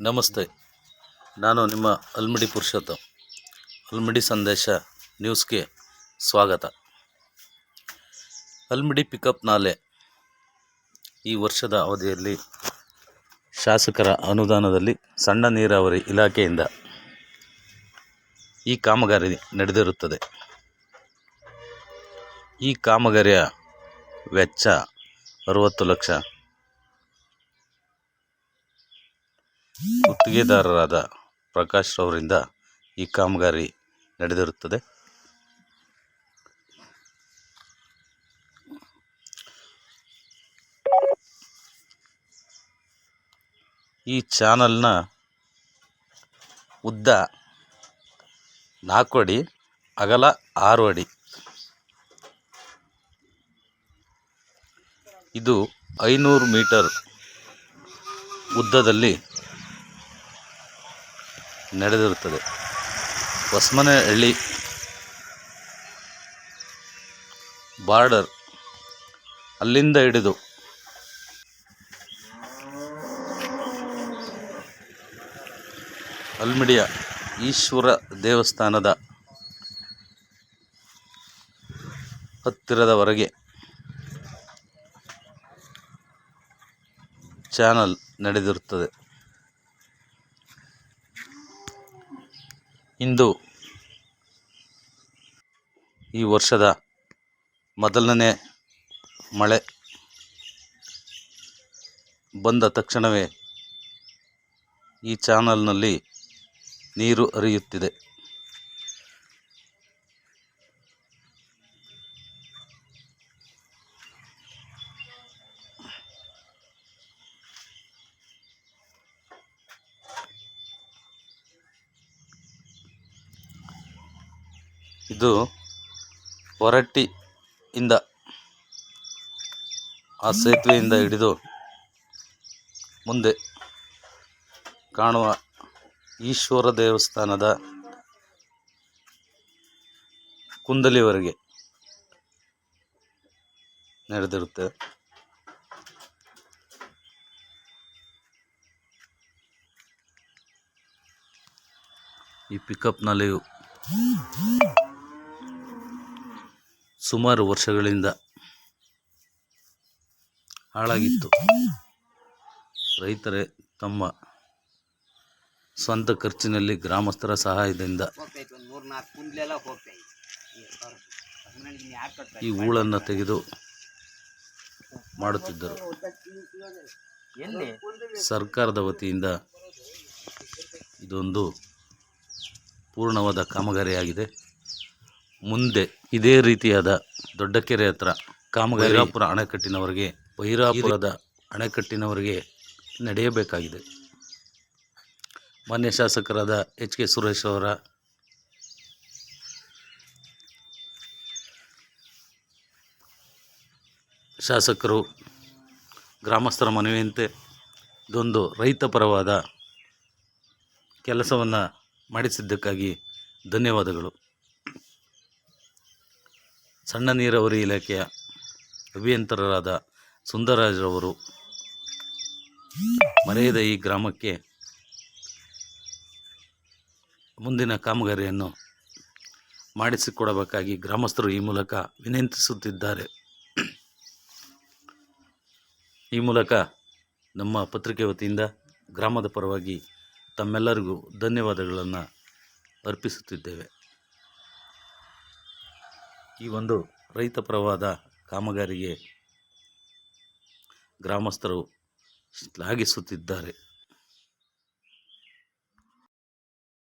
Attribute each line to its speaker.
Speaker 1: ನಮಸ್ತೆ. ನಾನು ನಿಮ್ಮ ಅಲ್ಮಿಡಿ ಪುರುಷೋತ್ತಮ್. ಅಲ್ಮಿಡಿ ಸಂದೇಶ ನ್ಯೂಸ್ಗೆ ಸ್ವಾಗತ. ಅಲ್ಮಿಡಿ ಪಿಕಪ್ ನಾಲೆ ಈ ವರ್ಷದ ಅವಧಿಯಲ್ಲಿ ಶಾಸಕರ ಅನುದಾನದಲ್ಲಿ ಸಣ್ಣ ನೀರಾವರಿ ಇಲಾಖೆಯಿಂದ ಈ ಕಾಮಗಾರಿ ನಡೆದಿರುತ್ತದೆ. ಈ ಕಾಮಗಾರಿಯ ವೆಚ್ಚ ಅರುವತ್ತು ಲಕ್ಷ ಗುತ್ತಿಗೆದಾರರಾದ ಪ್ರಕಾಶ್ ರವರಿಂದ ಈ ಕಾಮಗಾರಿ ನಡೆದಿರುತ್ತದೆ. ಈ ಚಾನಲ್ನ ಉದ್ದ ನಾಲ್ಕು ಅಡಿ, ಅಗಲ ಆರು ಅಡಿ. ಇದು ಐನೂರು ಮೀಟರ್ ಉದ್ದದಲ್ಲಿ ನಡೆದಿರುತ್ತದೆ. ಹೊಸಮನಹಳ್ಳಿ ಬಾರ್ಡರ್ ಅಲ್ಲಿಂದ ಹಿಡಿದು ಅಲ್ಮಿಡಿಯ ಈಶ್ವರ ದೇವಸ್ಥಾನದ ಹತ್ತಿರದವರೆಗೆ ಚಾನಲ್ ನಡೆದಿರುತ್ತದೆ. ಇಂದು ಈ ವರ್ಷದ ಮೊದಲನೇ ಮಳೆ ಬಂದ ತಕ್ಷಣವೇ ಈ ಚಾನಲ್ನಲ್ಲಿ ನೀರು ಹರಿಯುತ್ತಿದೆ. ಇದು ಹೊರಟ್ಟಿಯಿಂದ ಆ ಸೇತುವೆಯಿಂದ ಹಿಡಿದು ಮುಂದೆ ಕಾಣುವ ಈಶ್ವರ ದೇವಸ್ಥಾನದ ಕುಂದಲಿವರೆಗೆ ನಡೆದಿರುತ್ತೆ. ಈ ಪಿಕಪ್ನಲ್ಲಿಯೂ ಸುಮಾರು ವರ್ಷಗಳಿಂದ ಹಾಳಾಗಿತ್ತು. ರೈತರೇ, ತಮ್ಮ ಸ್ವಂತ ಖರ್ಚಿನಲ್ಲಿ ಗ್ರಾಮಸ್ಥರ ಸಹಾಯದಿಂದ ಈ ಹೂಳನ್ನು ತೆಗೆದು ಮಾಡುತ್ತಿದ್ದರು. ಸರ್ಕಾರದ ವತಿಯಿಂದ ಇದೊಂದು ಪೂರ್ಣವಾದ ಕಾಮಗಾರಿಯಾಗಿದೆ. ಮುಂದೆ ಇದೇ ರೀತಿಯಾದ ದೊಡ್ಡ ಕೆರೆ ಹತ್ರ ಕಾಮಗಾರಿ ಬೈರಾಪುರ ಅಣೆಕಟ್ಟಿನವರೆಗೆ ಬೈರಾಪುರದ ಅಣೆಕಟ್ಟಿನವರೆಗೆ ನಡೆಯಬೇಕಾಗಿದೆ. ಮಾನ್ಯ ಶಾಸಕರಾದ ಎಚ್ ಕೆ ಸುರೇಶ್ ಅವರ ಶಾಸಕರು, ಗ್ರಾಮಸ್ಥರ ಮನವಿಯಂತೆ ಇದೊಂದು ರೈತಪರವಾದ ಕೆಲಸವನ್ನು ಮಾಡಿಸಿದ್ದಕ್ಕಾಗಿ ಧನ್ಯವಾದಗಳು. ಸಣ್ಣ ನೀರಾವರಿ ಇಲಾಖೆಯ ಅಭಿಯಂತರರಾದ ಸುಂದರರಾಜರವರು ಮರೆಯದ ಈ ಗ್ರಾಮಕ್ಕೆ ಮುಂದಿನ ಕಾಮಗಾರಿಯನ್ನು ಮಾಡಿಸಿಕೊಡಬೇಕಾಗಿ ಗ್ರಾಮಸ್ಥರು ಈ ಮೂಲಕ ವಿನಂತಿಸುತ್ತಿದ್ದಾರೆ. ಈ ಮೂಲಕ ನಮ್ಮ ಪತ್ರಿಕೆ ವತಿಯಿಂದ ಗ್ರಾಮದ ಪರವಾಗಿ ತಮ್ಮೆಲ್ಲರಿಗೂ ಧನ್ಯವಾದಗಳನ್ನು ಅರ್ಪಿಸುತ್ತಿದ್ದೇವೆ. ಈ ಒಂದು ರೈತ ಪ್ರವಾದ ಕಾಮಗಾರಿಗೆ ಗ್ರಾಮಸ್ಥರು ಶ್ಲಾಘಿಸುತ್ತಿದ್ದಾರೆ.